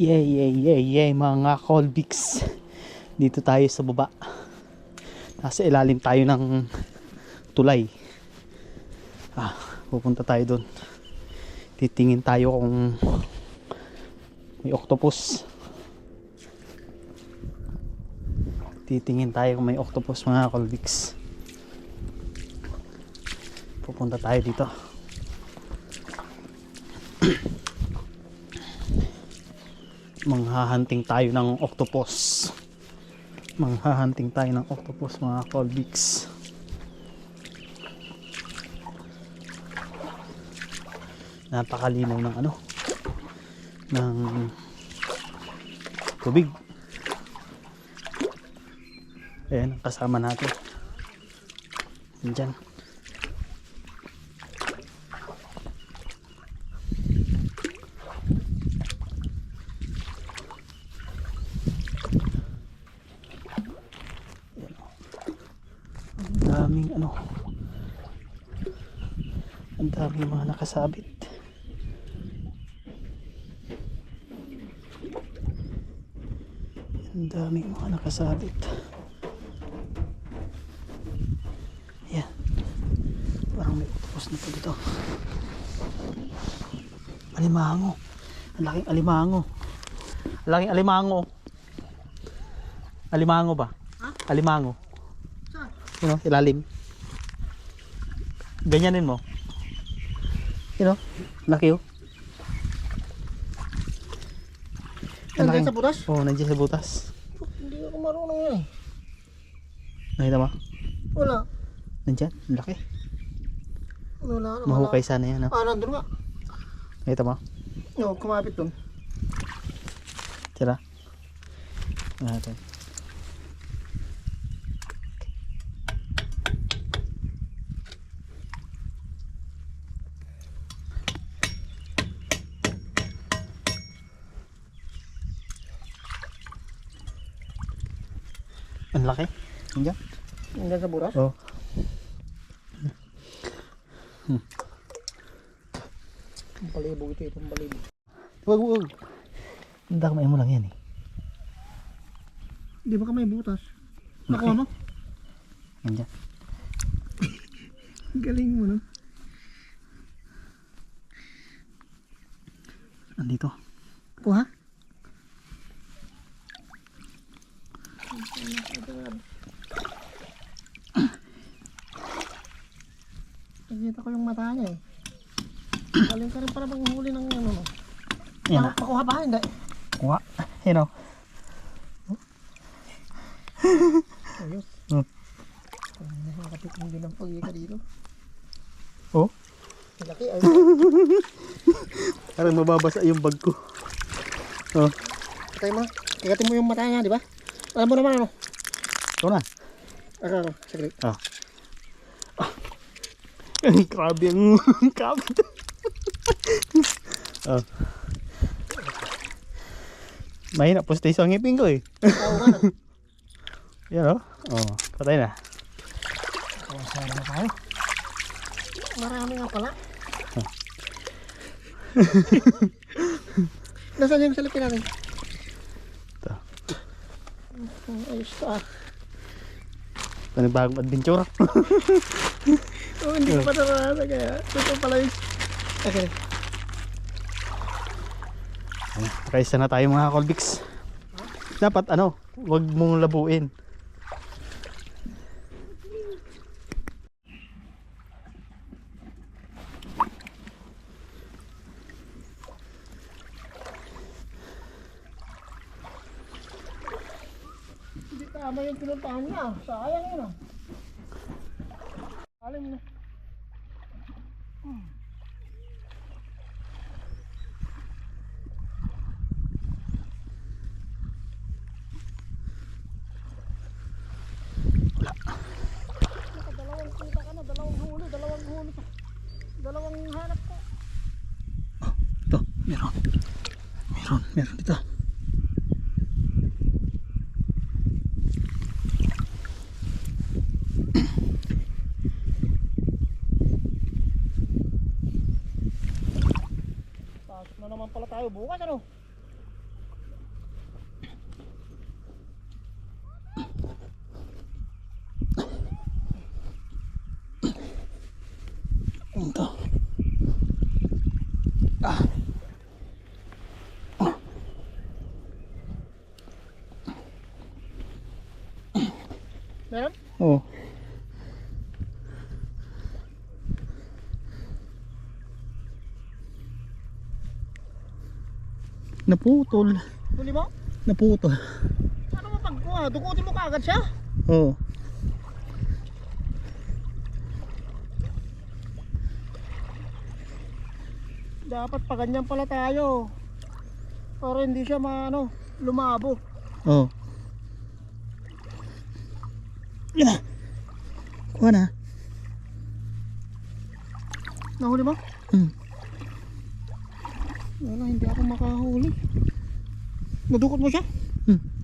Yay, yay, yay, yay, mga Colbix. Dito tayo sa baba. Nasa ilalim tayo ng tulay. Ah, pupunta tayo doon. Titingin tayo kung may octopus. Titingin tayo kung may octopus mga Colbix. Pupunta tayo dito. Manghahanting tayo ng octopus. Manghahanting tayo ng octopus mga Colbix. Napakalinaw ng ano ng tubig. Ayan, kasama natin. Nandyan. Ang daming ano. Ang daming mga nakasabit. Ang daming mga nakasabit. Ayan. Parang may na po dito. Alimango. Ang laking alimango. Ang laking alimango. Alimango ba? Ha? Alimango. You know, ilalim. Ganyanin mo. You know, laki oh. Nandiyan sa butas? Oo, oh, nandiyan sa butas. Hindi ako marunong yan eh. Nakita mo? Wala. Nandiyan, laki. Wala. wala. Mahukay sana yan. No? Ah, nandun nga. Nakita mo? No, kumapit dun. Tira. Tingnan natin. Ang laki. Nandiyan. Nandiyan sa butas? Oh. Ang palibog ito, itong palibog. Wag, wag. Ang damay mo lang yan eh. Di ba ka may butas? Laki. Nakuha mo? Nandiyan. Galing mo no? Nandito. Kuha? Nakikita ko yung mata niya eh. Galing ka rin para bang huli ng ano no? Yan Mak- Makuha ba? Hindi. Kuha. You know. Ayos. Hmm. Nakatikim din ang pagkika dito. Oh. Laki ay. Parang mababasa yung bag ko. Oh. Patay mo. Kagatin mo yung mata niya, di ba? Alam mo naman ano? Ito na. Ako, ako. Saglit. Ah. Ay, grabe ang kabit. oh. Mahina po stay sa ngipin ko eh. Oo nga. no? Yan oh. Oh, patay na. Kawasara na tayo. Marami nga pala. Nasaan yung salipin natin? Ito. Oh, ayos to ah. Panibagong adventure. Oh, hindi ko pa naranasan kaya. Ito pala yung... Okay. Kaisa na tayo mga Colbix. Dapat ano, wag mong labuin. Tama yung pinuntahan niya. Sayang yun ah. Alam mo. Dalawang kita ka na, dalawang huli, dalawang huli pa. Dalawang hanap ko. Ito, meron. Meron, meron dito. Pasok na naman pala tayo bukas ano? Ito. Ah. Meron? Oo. Oh. Naputol. Huli mo? Naputol. Ano mo pagkuha? Dukutin mo kaagad siya? Oh. Dapat pa ganyan pala tayo. Para hindi siya maano, lumabo. Oh. Yan na. Kuha na. Nahuli mo? Hmm. Wala, hindi ako makahuli. Nadukot mo siya? Hmm.